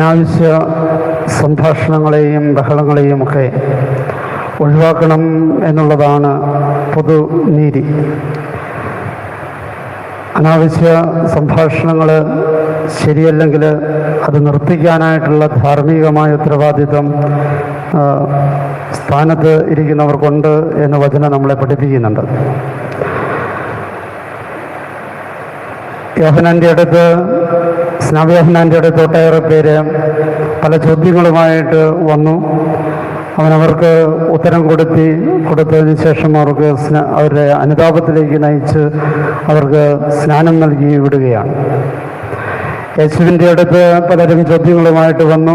അനാവശ്യ സംഭാഷണങ്ങളെയും ബഹളങ്ങളെയും ഒക്കെ ഒഴിവാക്കണം എന്നുള്ളതാണ് പൊതു നീതി. അനാവശ്യ സംഭാഷണങ്ങൾ ശരിയല്ലെങ്കിൽ അത് നിർത്തിക്കാനായിട്ടുള്ള ധാർമ്മികമായ ഉത്തരവാദിത്വം സ്ഥാനത്ത് ഇരിക്കുന്നവർക്കുണ്ട് എന്ന വചനം നമ്മളെ പഠിപ്പിക്കുന്നുണ്ട്. യോഹനാന്റെ അടുത്ത് സ്നാവ്യോഹനാന്റെ അടുത്ത് ഒട്ടേറെ പേര് പല ചോദ്യങ്ങളുമായിട്ട് വന്നു. അവനവർക്ക് ഉത്തരം കൊടുത്തി. കൊടുത്തതിന് ശേഷം അവർക്ക് അവരുടെ അനുതാപത്തിലേക്ക് നയിച്ച് അവർക്ക് സ്നാനം നൽകി വിടുകയാണ്. യേശുവിന്റെ അടുത്ത് പലരും ചോദ്യങ്ങളുമായിട്ട് വന്നു.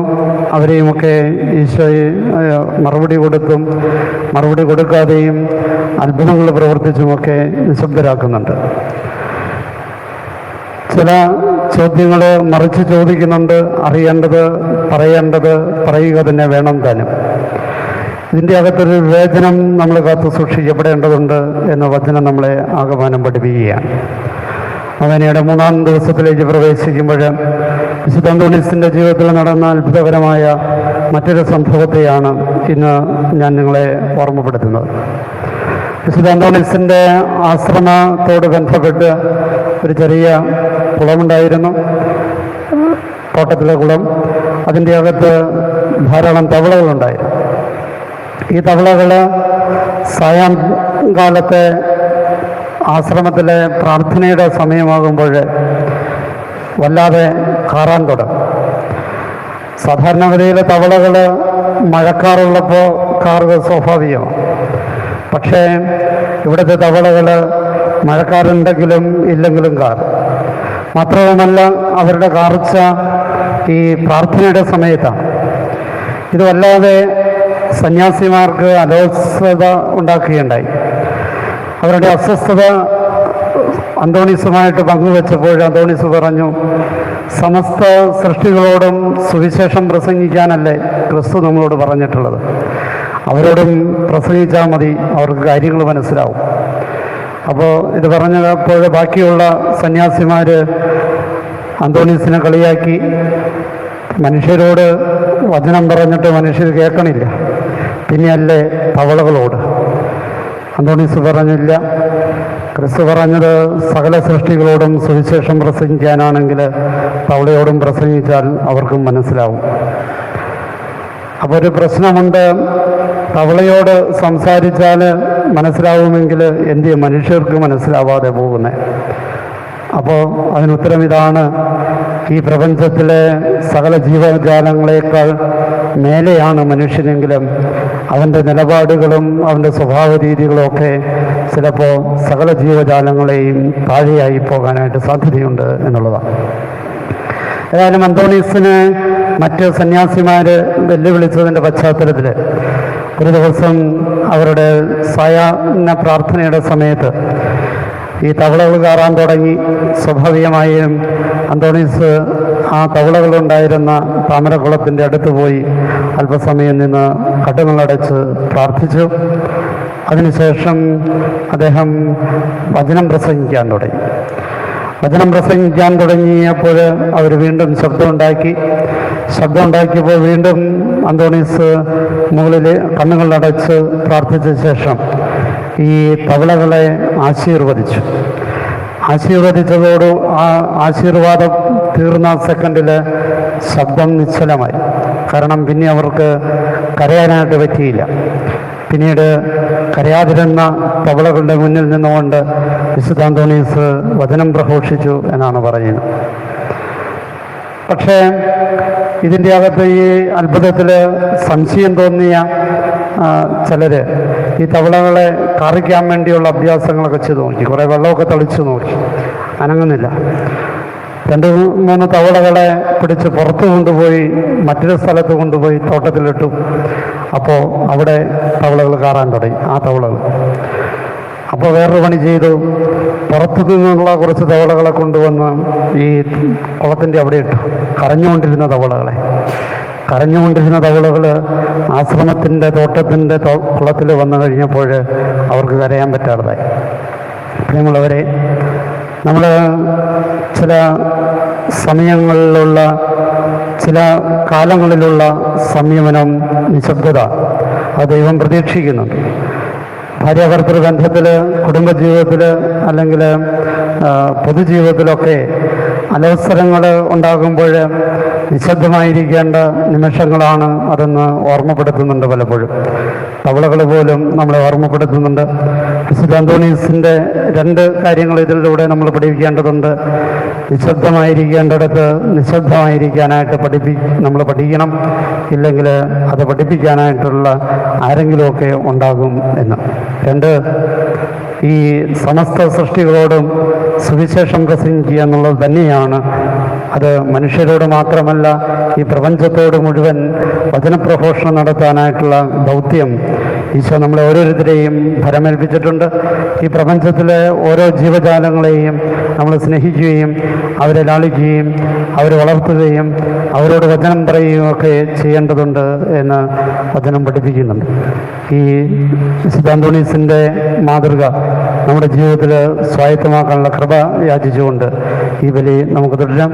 അവരെയുമൊക്കെ ഈശോയെ മറുപടി കൊടുത്തും മറുപടി കൊടുക്കാതെയും അത്ഭുതങ്ങൾ പ്രവർത്തിച്ചുമൊക്കെ നിശബ്ദരാക്കുന്നുണ്ട്. ചില ചോദ്യങ്ങൾ മറിച്ച് ചോദിക്കുന്നുണ്ട് അറിയേണ്ടത് പറയേണ്ടത് പറയുക തന്നെ വേണം താനും ഇതിന്റെ അകത്തൊരു വിവേചനം നമ്മൾ കാത്തു സൂക്ഷിക്കപ്പെടേണ്ടതുണ്ട് എന്ന വചനം നമ്മളെ ആഗമനം പഠിപ്പിക്കുകയാണ്. അവനയുടെ മൂന്നാം ദിവസത്തിലേക്ക് പ്രവേശിക്കുമ്പോൾ വിശുദ്ധ അന്തോണീസിന്റെ ജീവിതത്തിൽ നടന്ന അത്ഭുതകരമായ മറ്റൊരു സംഭവത്തെയാണ് ഇന്ന് ഞാൻ നിങ്ങളെ ഓർമ്മപ്പെടുത്തുന്നത്. വിശുദ്ധ അന്തോണിസിന്റെ ആശ്രമത്തോട് ബന്ധപ്പെട്ട് ഒരു ചെറിയ കുളമുണ്ടായിരുന്നു. തോട്ടത്തിലെ കുളം. അതിന്റെ അകത്ത് ധാരാളം തവളകളുണ്ടായിരുന്നു. ഈ തവളകൾ സായങ്കാലത്തെ ആശ്രമത്തിലെ പ്രാർത്ഥനയുടെ സമയമാകുമ്പോൾ വല്ലാതെ കാറാൻ തുടങ്ങും. സാധാരണഗതിയിലെ തവളകൾ മഴക്കാറുള്ളപ്പോൾ കാറുക സ്വാഭാവികമാണ്. പക്ഷേ ഇവിടുത്തെ തവളകൾ മഴക്കാറുണ്ടെങ്കിലും ഇല്ലെങ്കിലും കാർ. മാത്രവുമല്ല അവരുടെ കാർച്ച ഈ പ്രാർത്ഥനയുടെ സമയത്താണ്. ഇതുവല്ലാതെ സന്യാസിമാർക്ക് അലോസ്വത ഉണ്ടാക്കുകയുണ്ടായി. അവരുടെ അസ്വസ്ഥത അന്തോണീസുമായിട്ട് പങ്കുവെച്ചപ്പോൾ അന്തോണീസ് പറഞ്ഞു സമസ്ത സൃഷ്ടികളോടും സുവിശേഷം പ്രസംഗിക്കാനല്ലേ ക്രിസ്തു നമ്മളോട് പറഞ്ഞിട്ടുള്ളത്? അവരോടും പ്രസംഗിച്ചാൽ മതി അവർക്ക് കാര്യങ്ങൾ മനസ്സിലാവും. അപ്പോൾ ഇത് പറഞ്ഞപ്പോൾ ബാക്കിയുള്ള സന്യാസിമാർ അന്തോണീസിനെ കളിയാക്കി. മനുഷ്യരോട് വചനം പറഞ്ഞിട്ട് മനുഷ്യർ കേൾക്കണില്ല. പിന്നെയല്ലേ തവളകളോട്. അന്തോണീസ് പറഞ്ഞില്ല. ക്രിസ്തു പറഞ്ഞത് സകല സൃഷ്ടികളോടും സുവിശേഷം പ്രസംഗിക്കാനാണെങ്കിൽ തവളയോടും പ്രസംഗിച്ചാൽ അവർക്കും മനസ്സിലാവും. അപ്പോൾ ഒരു പ്രശ്നമുണ്ട്. തവളയോട് സംസാരിച്ചാൽ മനസ്സിലാവുമെങ്കിൽ എന്ത് മനുഷ്യർക്ക് മനസ്സിലാവാതെ പോകുന്നത് അപ്പോൾ അതിനുത്തരം ഇതാണ് ഈ പ്രപഞ്ചത്തിലെ സകല ജീവജാലങ്ങളെക്കാൾ മേലെയാണ് മനുഷ്യനെങ്കിലും അവന്റെ നിലപാടുകളും അവന്റെ സ്വഭാവ രീതികളും ഒക്കെ ചിലപ്പോൾ സകല ജീവജാലങ്ങളെയും താഴെയായി പോകാനായിട്ട് സാധ്യതയുണ്ട് എന്നുള്ളതാണ്. ഏതായാലും അന്തോണീസിന് മറ്റ് സന്യാസിമാർ വെല്ലുവിളിച്ചതിന്റെ പശ്ചാത്തലത്തിൽ ഒരു ദിവസം അവരുടെ സായാഹ്ന പ്രാർത്ഥനയുടെ സമയത്ത് ഈ തവളകൾ കയറാൻ തുടങ്ങി. സ്വാഭാവികമായും അന്തോണീസ് ആ തവളകളുണ്ടായിരുന്ന താമരക്കുളത്തിന്റെ അടുത്ത് പോയി അല്പസമയം നിന്ന് കട്ടുകളടച്ച് പ്രാർത്ഥിച്ചു. അതിനുശേഷം അദ്ദേഹം വചനം പ്രസംഗിക്കാൻ തുടങ്ങി. വചനം പ്രസംഗിക്കാൻ തുടങ്ങിയപ്പോൾ അവർ വീണ്ടും ശബ്ദമുണ്ടാക്കി. ശബ്ദമുണ്ടാക്കിയപ്പോൾ വീണ്ടും അന്തോണീസ് മുകളിൽ കണ്ണുകളടച്ച് പ്രാർത്ഥിച്ച ശേഷം ഈ തവളകളെ ആശീർവദിച്ചു. ആശീർവദിച്ചതോട് ആ ആശീർവാദം തീർന്ന സെക്കൻഡിൽ ശബ്ദം നിശ്ചലമായി. കാരണം പിന്നെ അവർക്ക് കരയാനായിട്ട് പറ്റിയില്ല. പിന്നീട് കരയാതിരുന്ന തവളകളുടെ മുന്നിൽ നിന്നുകൊണ്ട് വിശുദ്ധ അന്തോണീസ് വചനം പ്രഘോഷിച്ചു എന്നാണ് പറയുന്നത്. പക്ഷേ ഇതിന്റെ അകത്ത് ഈ അത്ഭുതത്തിൽ സംശയം തോന്നിയ ചിലർ ഈ തവളകളെ കറിക്കാൻ വേണ്ടിയുള്ള അഭ്യാസങ്ങളൊക്കെ ചെയ്തു നോക്കി. കുറേ വെള്ളമൊക്കെ തളിച്ചു നോക്കി. അനങ്ങുന്നില്ല. രണ്ട് മൂന്ന് തവളകളെ പിടിച്ച് പുറത്ത് കൊണ്ടുപോയി മറ്റൊരു സ്ഥലത്ത് കൊണ്ടുപോയി തോട്ടത്തിലിട്ടു. അപ്പോൾ അവിടെ തവളകൾ കയറാൻ തുടങ്ങി. ആ തവളകൾ. അപ്പോൾ വേറൊരു പണി ചെയ്തു. പുറത്തു നിന്നുള്ള കുറച്ച് തവളകളെ കൊണ്ടുവന്ന് ഈ കുളത്തിന്റെ അവിടെ ഇട്ടു. കരഞ്ഞുകൊണ്ടിരുന്ന തവളകളെ. കരഞ്ഞുകൊണ്ടിരുന്ന തവളകൾ ആശ്രമത്തിന്റെ തോട്ടത്തിന്റെ കുളത്തിൽ വന്നു കഴിഞ്ഞപ്പോൾ അവർക്ക് കരയാൻ പറ്റാതായി. പ്രിയമുള്ളവരെ നമ്മൾ ചില സമയങ്ങളിലുള്ള ചില കാലങ്ങളിലുള്ള സംയമനം നിശബ്ദത അത് ദൈവം പ്രതീക്ഷിക്കുന്നുണ്ട്. ഭാര്യാഭർത്തൃ ബന്ധത്തിൽ കുടുംബജീവിതത്തിൽ അല്ലെങ്കിൽ പൊതുജീവിതത്തിലൊക്കെ അനവസരങ്ങൾ ഉണ്ടാകുമ്പോൾ നിശബ്ദമായിരിക്കേണ്ട നിമിഷങ്ങളാണ് അതെന്ന് ഓർമ്മപ്പെടുത്തുന്നുണ്ട് പലപ്പോഴും. തവളകൾ പോലും നമ്മളെ ഓർമ്മപ്പെടുത്തുന്നുണ്ട്. വിശുദ്ധ അന്തോണീസിന്റെ രണ്ട് കാര്യങ്ങൾ ഇതിലൂടെ നമ്മൾ പഠിപ്പിക്കേണ്ടതുണ്ട്. നിശബ്ദമായിരിക്കേണ്ടിടത്ത് നിശബ്ദമായിരിക്കാനായിട്ട് പഠിപ്പി നമ്മൾ പഠിക്കണം. ഇല്ലെങ്കിൽ അത് പഠിപ്പിക്കാനായിട്ടുള്ള ആരെങ്കിലുമൊക്കെ ഉണ്ടാകും എന്ന്. രണ്ട് ഈ സമസ്ത സൃഷ്ടികളോടും സുവിശേഷം പ്രസംഗിക്കുക എന്നുള്ളത് തന്നെയാണ് അത് മനുഷ്യരോട് മാത്രമല്ല ഈ പ്രപഞ്ചത്തോട് മുഴുവൻ വചനപ്രഘോഷണം നടത്താനായിട്ടുള്ള ദൗത്യം ഈശോ നമ്മളെ ഓരോരുത്തരെയും ഭരമേൽപ്പിച്ചിട്ടുണ്ട്. ഈ പ്രപഞ്ചത്തിലെ ഓരോ ജീവജാലങ്ങളെയും നമ്മൾ സ്നേഹിക്കുകയും അവരെ ലാളിക്കുകയും അവരെ വളർത്തുകയും അവരോട് വചനം പറയുകയും ഒക്കെ ചെയ്യേണ്ടതുണ്ട് എന്ന് വചനം പഠിപ്പിക്കുന്നുണ്ട്. ഈ സിദ്ധാന്തോണീസിന്റെ മാതൃക നമ്മുടെ ജീവിതത്തിൽ സ്വായത്തമാക്കാനുള്ള കൃപ യാചിച്ചുകൊണ്ട് ഈ ബലി നമുക്ക് തുടരാം.